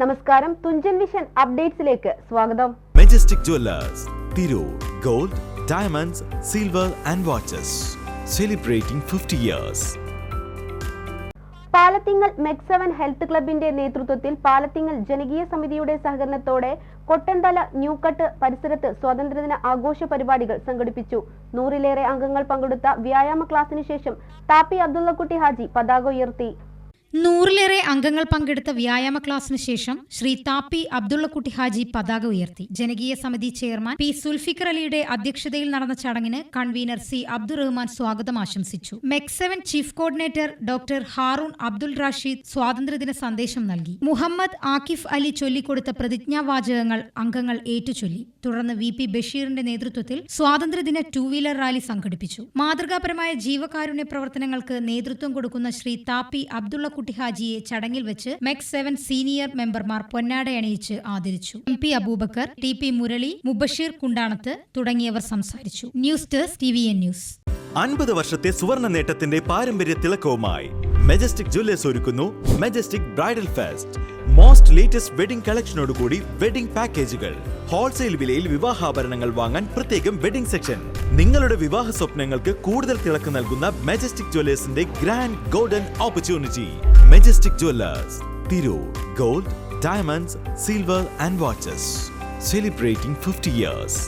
നമസ്കാരം. തുഞ്ചൻ വിഷൻ അപ്ഡേറ്റ്സിലേക്ക് സ്വാഗതം. Majestic jewellers Tirur gold diamonds silver and watches celebrating fifty years Palathingal Mec seven health ക്ലബിന്റെ നേതൃത്വത്തിൽ പാലത്തിങ്ങൽ ജനകീയ സമിതിയുടെ സഹകരണത്തോടെ കൊട്ടന്തല ന്യൂക്കട്ട് പരിസരത്ത് സ്വാതന്ത്ര്യദിന ആഘോഷ പരിപാടികൾ സംഘടിപ്പിച്ചു. നൂറിലേറെ അംഗങ്ങൾ പങ്കെടുത്ത വ്യായാമ ക്ലാസിനു ശേഷം താപ്പി അബ്ദുള്ളക്കുട്ടി ഹാജി പതാക ഉയർത്തി. നൂറിലേറെ അംഗങ്ങൾ പങ്കെടുത്ത വ്യായാമ ക്ലാസ്സിന് ശേഷം ശ്രീ താപ്പി അബ്ദുള്ളക്കുട്ടി ഹാജി പതാക ഉയർത്തി. ജനകീയ സമിതി ചെയർമാൻ പി സുൽഫിക്കർ അലിയുടെ അധ്യക്ഷതയിൽ നടന്ന ചടങ്ങിന് കൺവീനർ സി അബ്ദുറഹ്മാൻ സ്വാഗതം ആശംസിച്ചു. Mec seven chief coordinator doctor Haroon Abdul Rasheed സ്വാതന്ത്ര്യദിന സന്ദേശം നൽകി. മുഹമ്മദ് ആക്കിഫ് അലി ചൊല്ലിക്കൊടുത്ത പ്രതിജ്ഞാവാചകങ്ങൾ അംഗങ്ങൾ ഏറ്റുചൊല്ലി. തുടർന്ന് വി പി ബഷീറിന്റെ നേതൃത്വത്തിൽ സ്വാതന്ത്ര്യദിന ടൂ വീലർ റാലി സംഘടിപ്പിച്ചു. മാതൃകാപരമായ ജീവകാരുണ്യ പ്രവർത്തനങ്ങൾക്ക് നേതൃത്വം കൊടുക്കുന്ന ശ്രീ താപ്പി അബ്ദുള്ളക്കുട്ടി ഹാജിയെ ചടങ്ങിൽ വെച്ച് മെക്സ് സെവൻ സീനിയർ മെമ്പർമാർ പൊന്നാടയണിയിച്ച് ആദരിച്ചു. M P Aboobacker T P Murali Mubasheer Kundanath തുടങ്ങിയവർ സംസാരിച്ചു. News desk T V N news. അൻപത് വർഷത്തെ സുവർണ നേട്ടത്തിന്റെ പാരമ്പര്യ തിളക്കവുമായി മെജസ്റ്റിക് ജ്വല്ലേഴ്സ് ഒരുക്കുന്നു majestic bridal fest. Most latest wedding കളക്ഷനോടുകൂടി wedding പാക്കേജുകൾ ഹോൾസെയിൽ വിലയിൽ വിവാഹാഭരണങ്ങൾ വാങ്ങാൻ പ്രത്യേകം വെഡിംഗ് സെക്ഷൻ നിങ്ങളുടെ വിവാഹ സ്വപ്നങ്ങൾക്ക് കൂടുതൽ തിളക്കം നൽകുന്ന majestic ജ്വല്ലേഴ്സിന്റെ grand golden opportunity majestic jewellers Tirur gold diamonds silver and watches celebrating fifty years